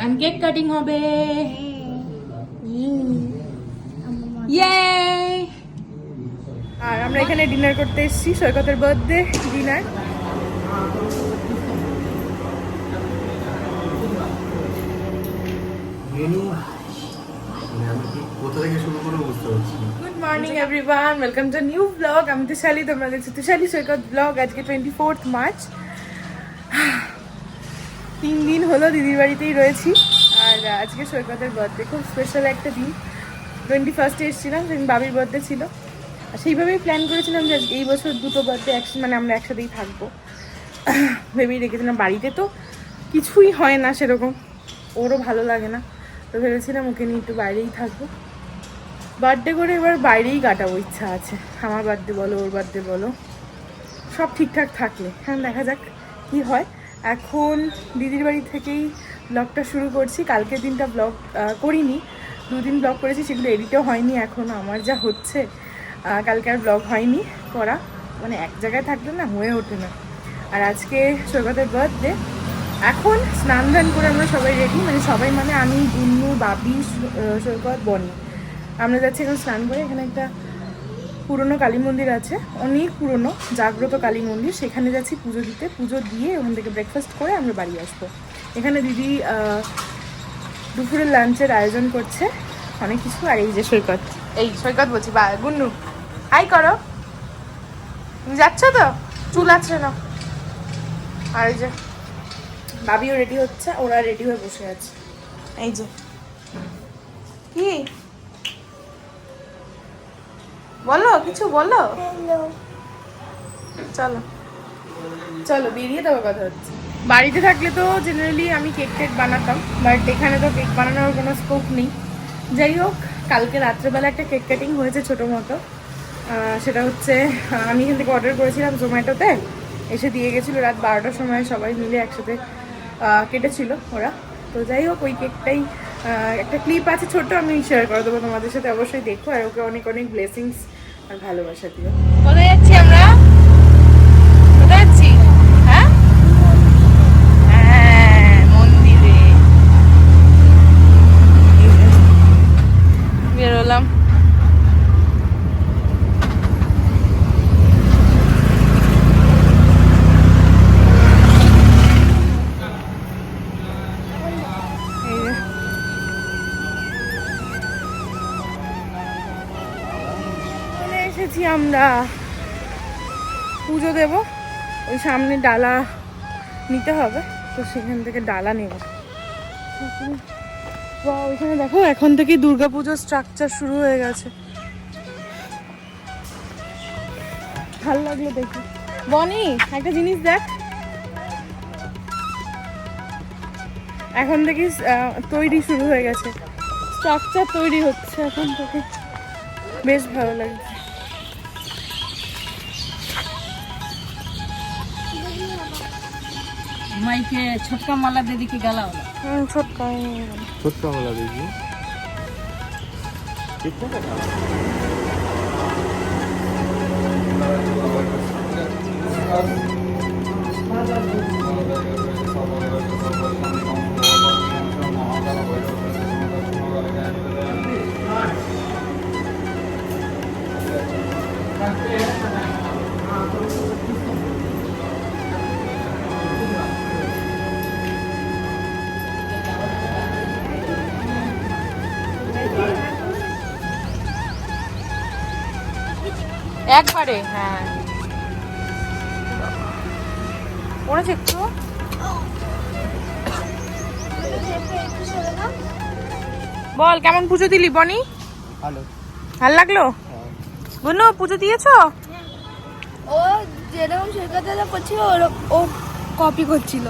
And cake cutting হবে। ইয়ে আর আমরা এখানে ডিনার করতে এসেছি সৈকতের birthday dinner good morning everyone welcome to new blog আমি তুষালি তোমরা দেখছ তুষালি সৈকত ব্লগ আজকে টোয়েন্টি ফোর্থ মার্চ তিন দিন হলো দিদির বাড়িতেই রয়েছি। আর আজকে সৈকতের বার্থডে খুব স্পেশাল একটা দিন। টোয়েন্টি ফার্স্টে এসেছিলাম, সেদিন বাবির বার্থডে ছিল। আর সেইভাবেই প্ল্যান করেছিলাম যে এই বছর দুটো বার্থডে একসাথে মানে আমরা একসাথেই থাকব। ভেবেই রেখেছিলাম বাড়িতে তো কিছুই হয় না সেরকম। ওরও ভালো লাগে না। তো ভেবেছিলাম ওকে নিয়ে একটু বাইরেই থাকব। বার্থডে করে এবার বাইরেই কাটাবো, ইচ্ছা আছে। আমার বার্থডে বলো, ওর বার্থডে বলো। সব ঠিকঠাক থাকলে। হ্যাঁ দেখা যাক কি হয়। এখন দিদির বাড়ি থেকেই ব্লগটা শুরু করছি। কালকের দিনটা ব্লগ করিনি। দুদিন ব্লগ করেছি, সেগুলো এডিটও হয়নি এখনও আমার যা হচ্ছে কালকে আর ব্লগ হয়নি করা। মানে এক জায়গায় থাকলে না হয়ে ওঠে না। আর আজকে সৈকতের বার্থডে এখন স্নান ধান করে আমরা সবাই রেডি মানে সবাই মানে আমি গুন্নু বাবি সৈকত, বনি। আমরা যাচ্ছি এখন স্নান করে এখানে একটা পুরনো কালী মন্দির আছে, অনেক পুরনো, জাগ্রত কালী মন্দির। সেখানে যাচ্ছি পুজো দিতে। পুজো দিয়ে ওখান থেকে ব্রেকফাস্ট করে আমরা বাড়ি আসব। এখানে দিদি দুপুরের লাঞ্চের আয়োজন করছে। অনেক কিছু। আর এই যে সৈকত। এই সৈকত বলছি, বা গুন্নু হাই করো। যাচ্ছ তো? চুল আছে না আর এই যে, বাবিও রেডি হচ্ছে। ওরা রেডি হয়ে বসে আছে। এই যে। কি? বলো কিছু বলো? চলো। চলো বেরিয়ে দেবো কথা হচ্ছে। বাড়িতে থাকলে তো জেনারেলি আমি কেক টেক বানাতাম বাট এখানে তো কেক বানানোর কোনো স্কোপ নেই। যাই হোক কালকে রাত্রেবেলা একটা কেক কাটিং হয়েছে ছোটো মতো। সেটা হচ্ছে আমি এখান থেকে অর্ডার করেছিলাম জোম্যাটোতে। এসে দিয়ে গেছিল রাত বারোটার সময় সবাই মিলে একসাথে কেটেছিল ওরা। তো যাই হোক ওই কেকটাই একটা ক্লিপ আছে ছোট আমি শেয়ার করে দেবো তোমাদের সাথে। অবশ্যই দেখো আর ওকে অনেক অনেক ব্লেসিংস আর ভালোবাসা দিও। কোথায় যাচ্ছি আমরা আমরা পুজো দেব। ওই সামনে ডালা নিতে হবে, তো সেখান থেকে ডালা নেব। ওইখানে দেখো, এখন থেকেই দুর্গাপুজোর স্ট্রাকচার শুরু হয়ে গেছে। ভালো লাগল দেখি। বনি, একটা জিনিস দেখ। এখন থেকে তৈরি শুরু হয়ে গেছে। স্ট্রাকচার তৈরি হচ্ছে এখন থেকে। বেশ ভালো লাগছে। মাইকে ছোটকা মালা দে দিকে গেলা হলো। ছোট্ট হয়ে গেল। ছোট্ট হলা দেখি একবারে হ্যাঁ। পড়েছে একটু? বল কেমন পুজো দিলি বনি? ভালো। ভালো লাগল? বলল পুজো দিয়েছ? ও যেরকম সৈকতটা করছিল ও কপি করছিল।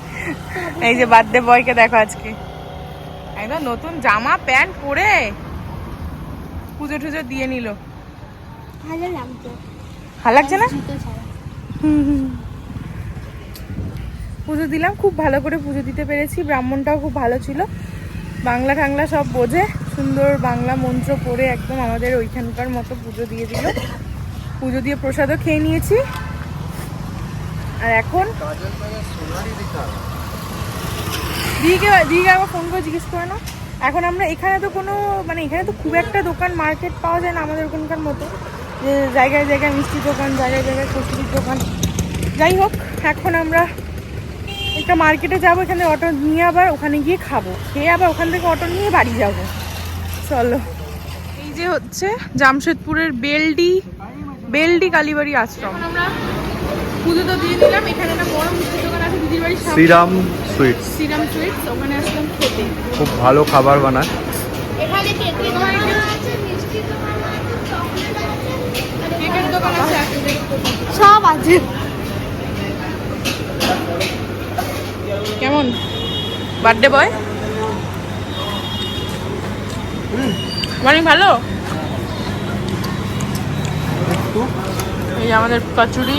এই যে বার্থডে বয়কে দেখো আজকে। একদম নতুন জামা প্যান্ট পরে পুজো টুজো দিয়ে নিল। ভালো লাগছে। না? পুজো দিলাম খুব ভালো করে পুজো দিতে পেরেছি ব্রাহ্মণটাও খুব ভালো ছিল। বাংলা টাংলা সব বোঝে সুন্দর বাংলা মন্ত্র পড়ে একদম আমাদের ওইখানকার মতো পুজো দিয়ে দিল। পুজো দিয়ে প্রসাদও খেয়ে নিয়েছি। আর এখন দিদিকে দিদিকে আবার ফোন করে জিজ্ঞেস করে না এখন আমরা এখানে তো কোনো মানে এখানে তো খুব একটা দোকান মার্কেট পাওয়া যায় না আমাদের ওখানকার মতো। যে জায়গায় জায়গায় মিষ্টির দোকান জায়গায় জায়গায় কচুরির দোকান। যাই হোক এখন আমরা একটা মার্কেটে যাব এখানে অটো নিয়ে আবার ওখানে গিয়ে খাব। খেয়ে আবার ওখান থেকে অটো নিয়ে বাড়ি যাব। চলো। এই যে হচ্ছে জামশেদপুরের বেলডি বেলডি কালীবাড়ি আশ্রম। আমরা পুজো তো দিয়ে দিলাম এখানে একটা বড় মিষ্টির দোকান আছে দিদির বাড়ির শ্রীরাম সুইটস। শ্রীরাম সুইটস ওখানে আসলাম খেতে। খুব ভালো খাবার বানায়। এখানে কেকের দোকান আছে? মিষ্টির দোকান আছে। সব আছে। কেমন? বার্থডে বয় মানে ভালো? এই আমাদের কচুরি।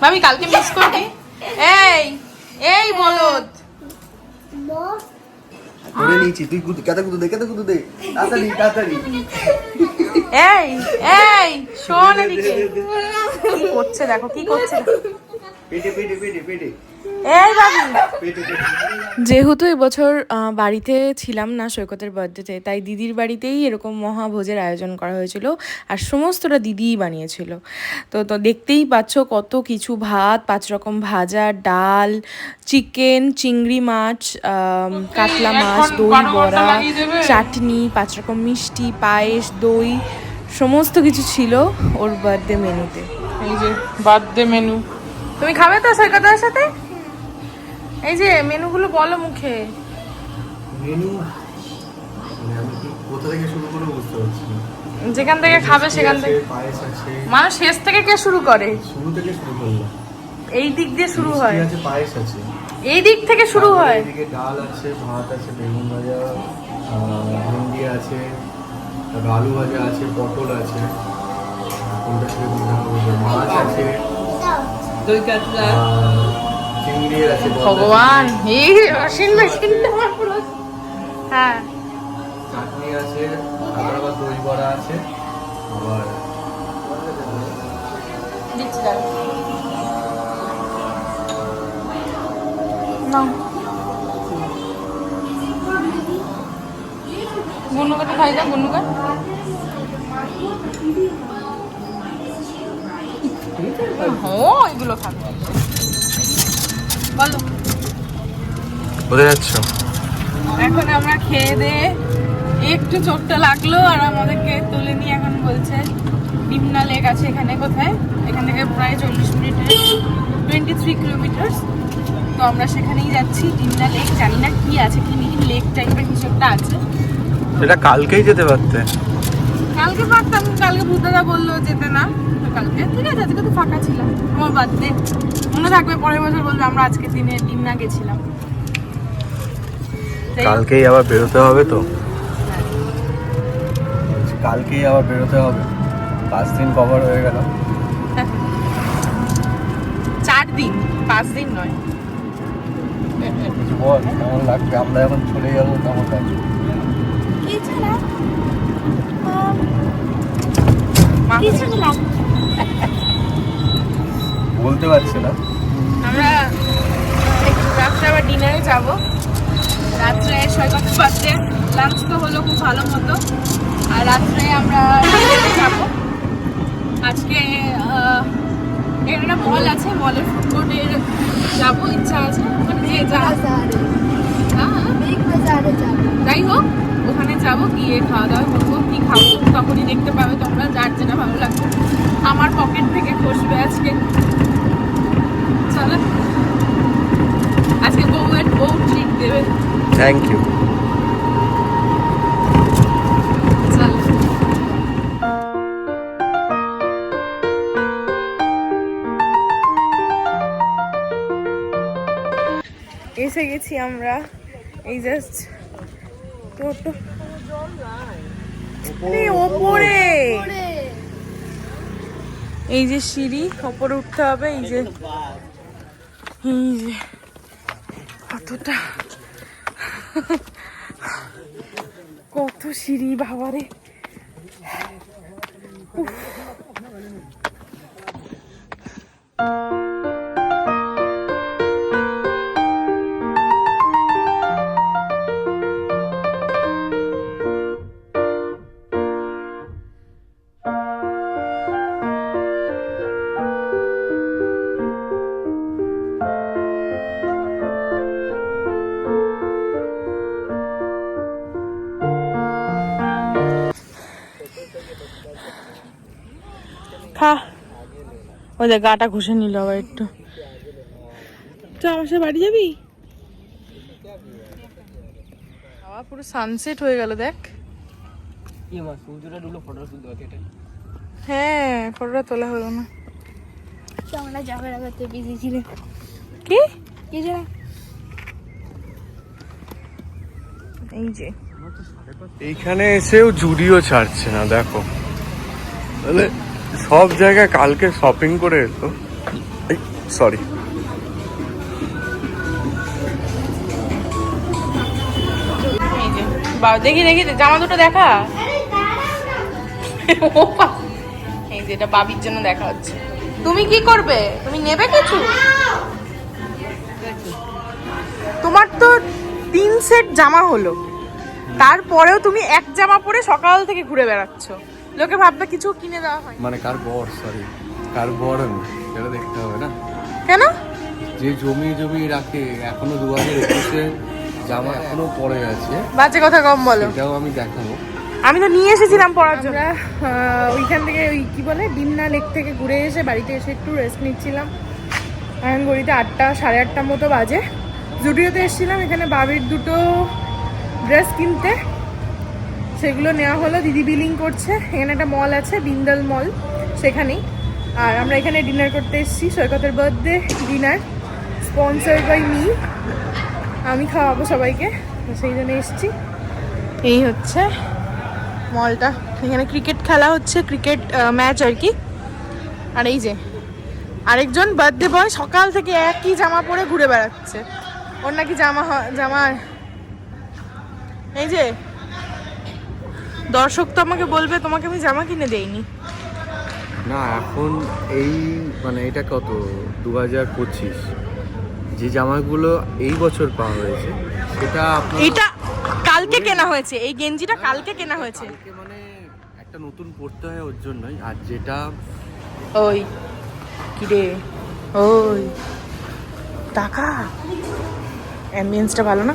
ভাবি কালকে মিস করবি? এই এই বলদ। করে নিয়েছি তুই কুদু কেতে কুদু দে কেতে কুদু দে। তাড়াতাড়ি তাড়াতাড়ি। এই এই শোন এদিকে। কি করছে দেখো কি করছে পেটে পেটে পেটে পেটে। যেহেতু এবছর বাড়িতে ছিলাম না সৈকতের বার্থডেতে তাই দিদির বাড়িতেই এরকম মহাভোজের আয়োজন করা হয়েছিল আর সমস্তটা দিদিই বানিয়েছিল। তো তো দেখতেই পাচ্ছ কত কিছু ভাত পাঁচ রকম ভাজা ডাল চিকেন চিংড়ি মাছ কাতলা মাছ দই বড়া চাটনি পাঁচ রকম মিষ্টি পায়েস দই সমস্ত কিছু ছিল ওর বার্থডে মেনুতে এই যে বার্থডে মেনু তুমি খাবে তো সৈকতের সাথে? এই যে মেনুগুলো বলো মুখে। মেনু? মানে আমি কি কোথা থেকে শুরু করে বুঝতে পারছি যেখান থেকে খাবে সেখান থেকে। পায়েস আছে। মানুষ শেষ থেকে কে শুরু করে? শুরু থেকে শুরু করলাম। এই দিক দিয়ে শুরু হয়। আছে পায়েস আছে। এই দিক থেকে শুরু হয়। এদিকে ডাল আছে ভাত আছে বেগুন ভাজা ভেন্ডি আছে তারপর আলু ভাজা আছে পটল আছে। কোনটা বলব? মাছ আছে। দই কাতলা ভগবান এই মেশিন আমার পুরো। হ্যাঁ। চাটনি আছে আবার আবার দই বড়া আছে। আবার দিচ্ছি। নাও। গুনুকাটা খাই দাও গুনুকা ও এগুলো খাবে। বলো। কোথায় যাচ্ছ? এখন আমরা খেয়ে দিয়ে একটু চোটটা লাগল আর আমাদেরকে তুলে নিয়ে এখন বলছে ডিমনা লেক আছে এখানে কোথায়? এখান থেকে প্রায় চল্লিশ মিনিটের টোয়েন্টি থ্রি কিলোমিটার তো আমরা সেখানেই যাচ্ছি ডিমনা লেক। জানি না কি আছে কি নেই লেক টাইপের কিছু একটা আছে। এটা কালকেই যেতে পারতে। কালকে পারতাম কালকে বুদ্ধদা বলল যেতে না। কালকে। ঠিক আছে আজকে তো ফাঁকা ছিলাম। আমার বার্থডে মনে থাকবে পরের বছর বলবে আমরা আজকে দিনে ডিমনা গেছিলাম। কালকেই আবার বেরোতে হবে তো? কালকেই আবার বেরোতে হবে। পাঁচ দিন কভার হয়ে গেল। চার দিন পাঁচ দিন নয়। কিছু বল কেমন লাগবে? আমরা এখন চলে যাব কেমন লাগবে কিছু না কিছু না বলতে পারছি না। আমরা একটু রাত্রে আবার ডিনারে যাব। রাত্রে সৈকত পাচ্ছে লাঞ্চ তো হলো খুব ভালো মতো। আর রাত্রে আমরা ডিনারে যাব। আজকে এখানে একটা মল আছে মলের ফুড কোর্টের যাব ইচ্ছা আছে। ওখানে গিয়ে যা। বাজারে হ্যাঁ যাব যাই হোক। যাব গিয়ে খাওয়া দাওয়া করব কি খাব তখনই দেখতে পাবে তোমরা যার যেটা ভালো লাগবে। আমার পকেট থেকে খসবে আজকে। চলো। আজকে বউয়ের বউ ট্রিট দেবে। থ্যাংক ইউ চলো। এসে গেছি আমরা। এই জাস্ট টোটো। ওপরে। এই যে সিঁড়ি, ওপরে উঠতে হবে, এই যে এই যে কতটা কত সিঁড়ি, বাবারে। খা। ওই দেখ গাটা ঘষে নিল আবার একটু। তো আমার সাথে বাড়ি যাবি? আবার পুরো সানসেট হয়ে গেল দেখ। হ্যাঁ ফটোটা তোলা হলো না। আমরা যাবার আগে তো বিজি ছিলে। কি? কি জানা এই যে। এইখানে এসেও জুডিও ছাড়ছে না, দেখো। তাহলে সব জায়গায় কালকে শপিং করে এলো। সরি দেখি দেখি, জামা দুটো দেখা? এই যে, এটা বাবির জন্য দেখা হচ্ছে। তুমি কি করবে? তুমি নেবে কিছু? তোমার তো তিন সেট জামা হলো। তারপরেও তুমি এক জামা পরে সকাল থেকে ঘুরে বেড়াচ্ছ। লোকে ভাববে কিছু কিনে দেওয়া হয় মানে কার বর সরি কার বর আমি সেটা দেখতে হবে না? কেন? যে জমি জমি রাখে এখনও দু হাজার একুশে জামা এখনও পড়ে আছে। বাজে কথা কম বলো। সেটাও আমি দেখাবো। আমি তো নিয়ে এসেছিলাম পড়ার জন্য। ওইখান থেকে ওই কি বলে ডিমনা লেক থেকে ঘুরে এসে বাড়িতে এসে একটু রেস্ট নিচ্ছিলাম। এখন ঘড়িতে আটটা সাড়ে আটটার মতো বাজে। জুডিওতে এসেছিলাম এখানে বাবির দুটো ড্রেস কিনতে। সেগুলো নেওয়া হলো, দিদি বিলিং করছে। এখানে একটা মল আছে, বিন্দাল মল, সেখানেই। আর আমরা এখানে ডিনার করতে এসেছি, সৈকতের birthday dinner sponsor by me আমি খাওয়াবো সবাইকে সেই জন্য এসেছি। এই হচ্ছে মলটা। এখানে ক্রিকেট খেলা হচ্ছে ক্রিকেট ম্যাচ আর কি। আর এই যে, আরেকজন বার্থডে বয় সকাল থেকে একই জামা পরে ঘুরে বেড়াচ্ছে। ওর নাকি জামা জামা এই যে দর্শক তো আমাকে বলবে তোমাকে আমি জামা কিনে দেইনি। না এখন এই মানে এটা কত? দু হাজার পঁচিশ। যে জামাগুলো এই বছর পাওয়া হয়েছে সেটা আপনার এইটা কালকে কেনা হয়েছে এই গেঞ্জিটা কালকে কেনা হয়েছে। কালকে মানে একটা নতুন পড়তে হয় ওর জন্যই আর যেটা ওই কিরে ওই টাকা। অ্যাম্বিয়েন্সটা ভালো না?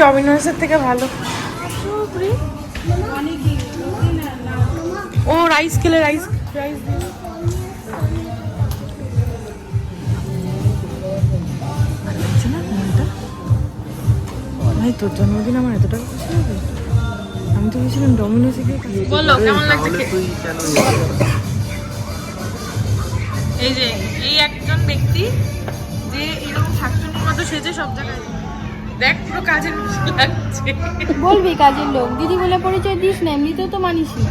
ডমিনোসের থেকে ভালো। ও রাইস খেলে রাইস রাইস ভাই তোর জন্মদিন আমার এত টাকা খুশি হবে? আমি তো ভেবেছিলাম ডমিনোসে গিয়ে বলো কেমন লাগছে এই যে এই একজন ব্যক্তি যে এরকম শাকচুনির মতো সেজে সব জায়গায়। দেখ পুরো কাজের লাগছে। বলবি কাজের লোক? দিদি বলে পরিচয় দিস না এমনিতেও তো মানিস না।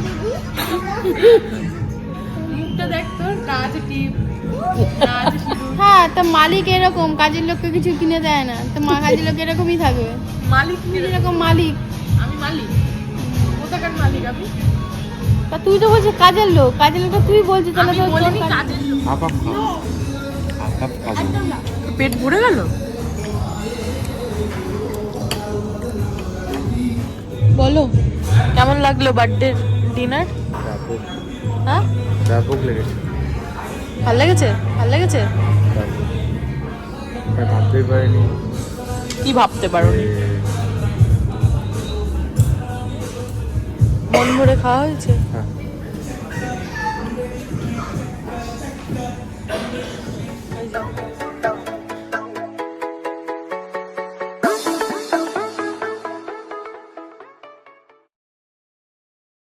মুখটা দেখ তোর কাজ টিপ। হ্যাঁ তা মালিক এরকম কাজের লোককে কিছু কিনে দেয় না। তো মা কাজের লোক এরকমই থাকবে মালিক তুই যেরকম মালিক। আমি মালিক। কোথাকার মালিক আমি? তা তুই তো বলছিস কাজের লোক। কাজের লোকটা তুই বলছিস তাহলে তো কাজের লোক। পেট ভরে গেল? বলো, কেমন লাগল বার্থডে ডিনার হ্যাঁ? ব্যাপক লেগেছে ভালো লেগেছে? ভালো লেগেছে? ভাবতেই পারিনি কি ভাবতে পারো মন ভরে খাওয়া হয়েছে?